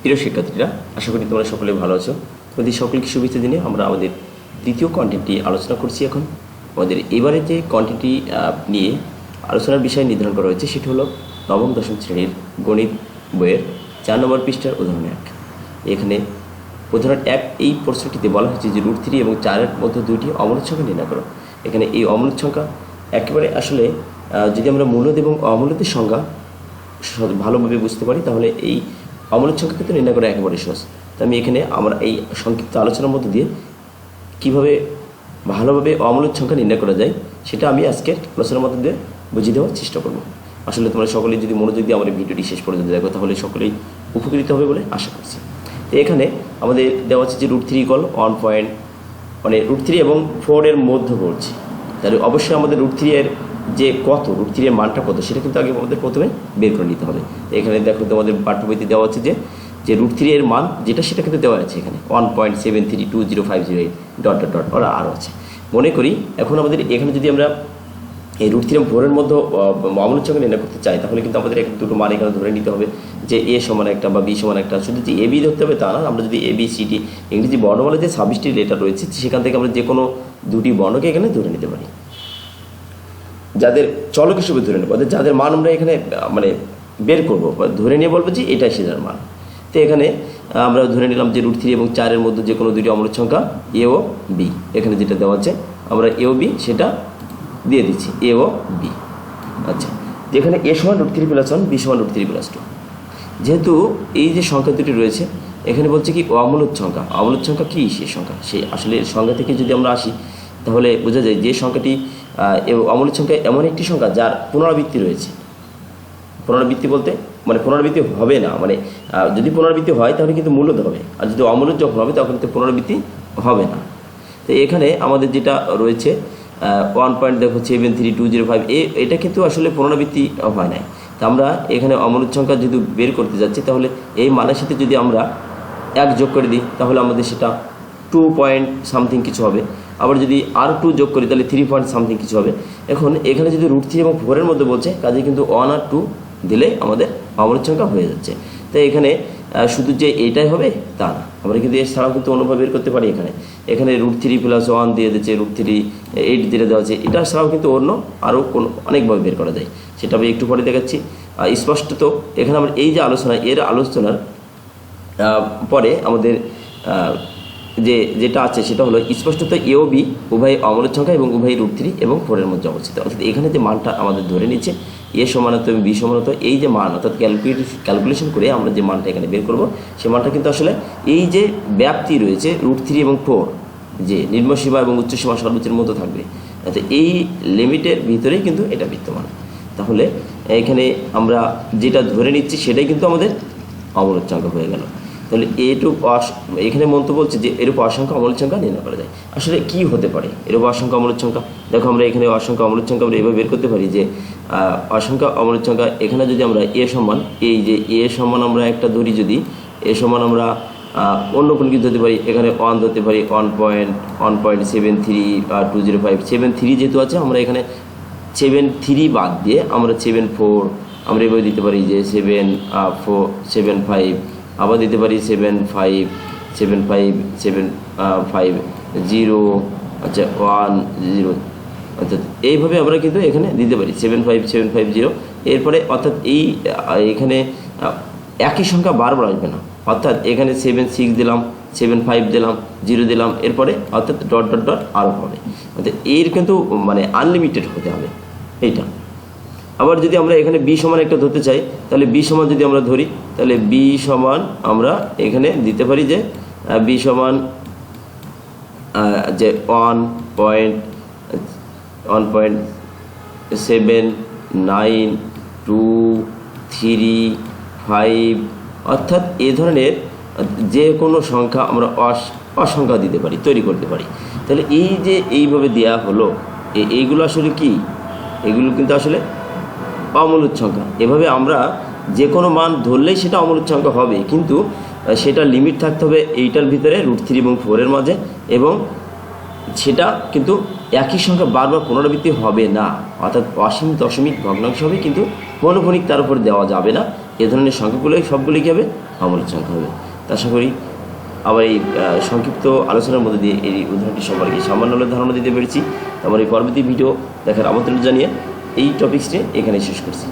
প্রিয় শিক্ষার্থীরা, আশা করি তোমরা সকলে ভালো আছো। তোমাদের সকলকে শুভেচ্ছা দিনে আমরা আমাদের দ্বিতীয় কন্টেন্টটি আলোচনা করছি এখন। আমাদের এবারে যে কন্টেন্টটি নিয়ে আলোচনার বিষয় নির্ধারণ করা হয়েছে, সেটি হলো নবম, দশম শ্রেণির গণিত বইয়ের চার নম্বর পৃষ্ঠার উদাহরণ এক। এখানে উদাহরণ এক, এই প্রশ্নটিতে বলা হয়েছে যে রুট থ্রি এবং চারের মধ্যে দুইটি অমূলত সংখ্যা নির্ণয় করো। এখানে এই অমূলত সংখ্যা একেবারে আসলে যদি আমরা মূলত এবং অমূলতের সংজ্ঞা ভালোভাবে বুঝতে পারি, তাহলে এই অমূলত সংখ্যা কিন্তু নির্ণয় করা একেবারে সহজ। তো আমি এখানে আমার এই সংক্ষিপ্ত আলোচনার মধ্যে দিয়ে কীভাবে ভালোভাবে অমূলত সংখ্যা নির্ণয় করা যায়, সেটা আমি আজকে আলোচনার মধ্যে দিয়ে বুঝিয়ে দেওয়ার চেষ্টা করব। আসলে তোমরা সকলেই যদি মনোযোগ দিয়ে আমার ভিডিওটি শেষ পর্যন্ত দেখো, তাহলে সকলেই উপকৃত হবে বলে আশা করছি। তো এখানে আমাদের দেওয়া আছে যে root three call one point মানে রুট থ্রি এবং ফোরের মধ্যে পড়ছে তাহলে অবশ্যই আমাদের রুট থ্রি এর যে কত রুট থ্রি এর মানটা কত, সেটা কিন্তু আগে আমাদের প্রথমে বের করে নিতে হবে। এখানে দেখো তোমাদের পাঠ্য বইতে দেওয়া আছে যে যে রুট থ্রি এর মান যেটা সেটা কিন্তু দেওয়া আছে এখানে। One point seven three two zero five zero eight dot dot dot ওরা আরও আছে। মনে করি, এখন আমাদের এখানে যদি আমরা এই রুট থ্রি ফোরের মধ্যে অমূলত সংখ্যা নির্ণয় করতে চাই, তাহলে কিন্তু আমাদের এখানে দুটো মান এখানে ধরে নিতে হবে, যে এ সমান একটা বা বি সমান একটা। শুধু যে এ, বি ধরতে হবে তা না, আমরা যদি এ, বি, সি, ডি, ইংরেজি বর্ণমালা যে ছাব্বিশটি লেটার রয়েছে, সেখান থেকে আমরা যে কোনো দুটি বর্ণকে এখানে ধরে নিতে পারি। যাদের চলক হিসেবে ধরে নেব যাদের মান আমরা এখানে মানে বের করব ধরে নিয়ে বলব যে এটাই সেটার মান। তো এখানে আমরা ধরে নিলাম যে রুট থ্রি এবং চারের মধ্যে যে কোনো দুটি অমূলত সংখ্যা এ ও বি এখানে যেটা দেওয়া আছে, আমরা এ ও বি সেটা দিয়ে দিচ্ছি এ ও বি আচ্ছা যেখানে এ সমান root three plus one B সমান রুট থ্রি প্লাস টু। যেহেতু এই যে সংখ্যা দুটি রয়েছে, এখানে বলছে কি অমূলত সংখ্যা। অমূলত সংখ্যা কী? সেই সংখ্যা। সেই আসলে সংখ্যা থেকে যদি আমরা আসি, তাহলে বোঝা যায় যে সংখ্যাটি এ সংখ্যা এমন একটি সংখ্যা যার পুনরাবৃত্তি রয়েছে। পুনরাবৃত্তি বলতে মানে পুনরাবৃত্তি হবে না মানে যদি পুনরাবৃত্তি হয় তাহলে কিন্তু মূলত হবে আর যদি অমূলত যখন হবে তখন কিন্তু পুনরাবৃত্তি হবে না। তো এখানে আমাদের যেটা রয়েছে ওয়ান পয়েন্ট দেখো seven three two zero five এটা কিন্তু আসলে পুনরাবৃত্তি হয় নাই। তো আমরা এখানে অমূলত সংখ্যা যদি বের করতে যাচ্ছি, তাহলে এই মানের সাথে যদি আমরা এক যোগ করে দিই, তাহলে আমাদের সেটা টু পয়েন্ট সামথিং কিছু হবে। আবার যদি আর টু যোগ করি, তাহলে থ্রি পয়েন্ট সামথিং কিছু হবে। এখন এখানে যদি রুট থ্রি এবং ফোরের মধ্যে বলছে কাজে কিন্তু ওয়ান আর টু দিলে আমাদের অমূলত সংখ্যা হয়ে যাচ্ছে। তাই এখানে শুধু যে এইটাই হবে, তা না। আমরা কিন্তু এছাড়াও কিন্তু অনুভব বের করতে পারি এখানে। এখানে রুট থ্রি প্লাস ওয়ান দিয়ে দিচ্ছে রুট থ্রি এইট দিয়ে দেওয়া আছে। এটা ছাড়াও কিন্তু অন্য আরও কোনো, অনেকভাবে বের করা যায়। সেটা আমি একটু পরে দেখাচ্ছি। স্পষ্টত এখানে আমরা এই যে আলোচনা, এর আলোচনার পরে আমাদের যে যেটা আছে সেটা হলো স্পষ্টত এ ও বি উভয় অমূলত সংখ্যা এবং উভয় রুট থ্রি এবং ফোরের মধ্যে অবস্থিত। অর্থাৎ এখানে যে মানটা আমাদের ধরে নিচ্ছে এ সমানত এবং বি সমানত, এই যে মান, অর্থাৎ ক্যালকুলেট ক্যালকুলেশন করে আমরা যে মানটা এখানে বের করব, সে মানটা কিন্তু আসলে এই যে ব্যাপ্তি রয়েছে রুট থ্রি এবং ফোর যে নিম্নসীমা এবং উচ্চসীমা সর্বোচ্চের মধ্যে থাকবে, অর্থাৎ এই লিমিটের ভিতরেই কিন্তু এটা বিদ্যমান। তাহলে এখানে আমরা যেটা ধরে নিচ্ছি সেটাই কিন্তু আমাদের অমূলত সংখ্যা হয়ে গেল। তাহলে অস- এখানে মন্তব্য বলছে যে এরূপ অসংখ্য অমূলত সংখ্যা নির্ণয় করা যায়। আসলে কি হতে পারে? এরূপ অসংখ্য অমূলত সংখ্যা দেখো আমরা এখানে অসংখ্য অমূলত সংখ্যা আমরা এভাবে বের করতে পারি যে অসংখ্য অমূলত সংখ্যা এখানে যদি আমরা এ সমান, এই যে এ সমান আমরা একটা ধরি যদি, এ সমান আমরা অন্য কোনো কিছু ধরতে পারি, এখানে ওয়ান ধরতে পারি one point one point seven three two zero five seven three যেহেতু আছে, আমরা এখানে সেভেন থ্রি বাদ দিয়ে আমরা সেভেন ফোর আমরা এভাবে দিতে পারি যে সেভেন ফোর সেভেন ফাইভ আবার দিতে পারি seven five seven five seven five zero আচ্ছা ওয়ান জিরো অর্থাৎ এইভাবে আমরা কিন্তু এখানে দিতে পারি seven five seven five zero এরপরে অর্থাৎ এই এখানে একই সংখ্যা বারবার আসবে না। অর্থাৎ এখানে সেভেন সিক্স দিলাম সেভেন ফাইভ দিলাম জিরো দিলাম, এরপরে অর্থাৎ ডট ডট ডট আরও হবে। অর্থাৎ এর কিন্তু মানে আনলিমিটেড হতে হবে। এইটা। আবার যদি আমরা এখানে বি সমান একটা ধরতে চাই, তাহলে বি সমান যদি আমরা ধরি, তাহলে বি সমান আমরা এখানে দিতে পারি যে বি সমান যে one point one point seven nine two three five অর্থাৎ এ ধরনের, যে কোনো সংখ্যা আমরা অস, অসংখ্যা দিতে পারি, তৈরি করতে পারি। তাহলে এই যে এইভাবে দেয়া হলো এইগুলো আসলে কি? এগুলো কিন্তু আসলে অমূলত সংখ্যা এভাবে আমরা যে কোনো মান ধরলেই সেটা অমূলত সংখ্যা হবে। কিন্তু সেটা লিমিট থাকতে হবে এইটার ভিতরে রুট থ্রি এবং ফোরের মাঝে এবং সেটা কিন্তু একই সংখ্যা বারবার পুনরাবৃত্তি হবে না। অর্থাৎ অসীম দশমিক ভগ্নাংশ হবে, কিন্তু মনোফনিক তার উপর দেওয়া যাবে না। এ ধরনের সংখ্যাগুলোই সবগুলি কী হবে? অমূলক সংখ্যা হবে। তা আশা করি আবার এই সংক্ষিপ্ত আলোচনার মধ্যে দিয়ে এই উদাহরণটি সম্পর্কে সামান্য ধারণা দিতে পেরেছি। আমার এই পরবর্তী ভিডিও দেখার আমন্ত্রণ জানিয়ে এই টপিক্সটি এখানে শেষ করছি।